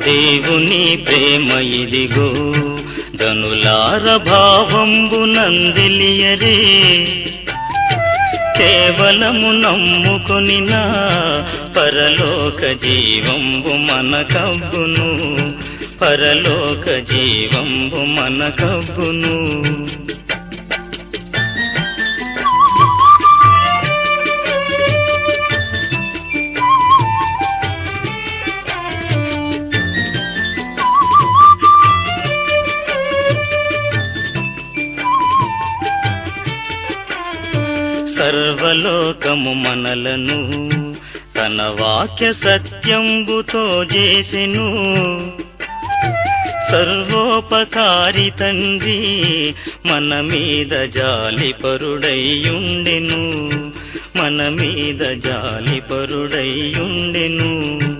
దేవుని ప్రేమ ఇదిగో ధనులార భావంబు నందిలియరే కేవలము నమ్ముకొని నా పరలోక జీవంబు మన కబ్బును పరలోక జీవంబు మన కబ్బును సర్వలోకము మనలను తన వాక్య సత్యంబుతో చేసెను. సర్వోపకారి తండ్రి మన మీద జాలి పరుడైయుండెను మన మీద జాలి పరుడైయుండెను